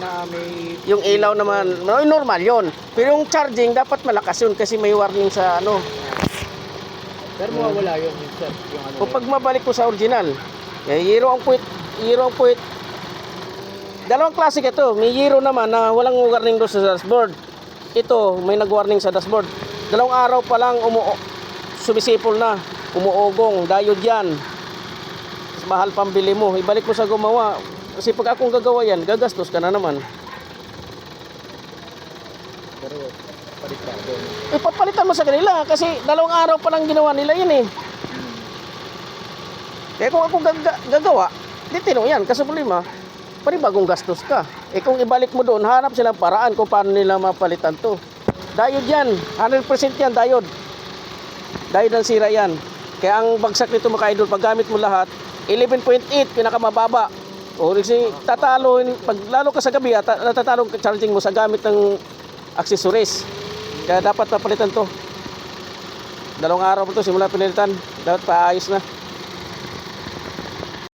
na may... Yung ilaw naman, no, normal yon. Pero yung charging, dapat malakas yun kasi may warning sa ano. Pero mawawala yun minsan. Yung ano Kung pag mabalik ko sa original, eh, Hero ang puwit, Hero ang puwit. Dalawang klase ito. May Hero naman na walang warning doon sa dashboard. Ito, may nag-warning sa dashboard. Dalawang araw pa lang umu sumisipol na. Umuogong, diode yan. Mahal pambili mo. Ibalik mo sa gumawa. Kasi pag akong gagawa yan, gagastos ka na naman. Pero paliktado. no? Ipapalitan mo sa kanila kasi dalawang araw pa lang ginawa nila yun eh. Kaya kung ako gaga- gagawa, di tinong yan. Kasi problema, panibagong gastos ka. Eh kung ibalik mo doon, hanap silang paraan kung paano nila mapalitan to. Diode yan. 100% yan, diode. Diode ang sira yan. Kaya ang bagsak nito mga idol, pag gamit mo lahat, 11.8, pinakamababa. O kasi tatalo, pag lalo ka sa gabi, ta- natatalo ang charging mo sa gamit ng accessories. Kaya dapat papalitan to. Dalawang araw po to simula pinalitan. Dapat paayos na.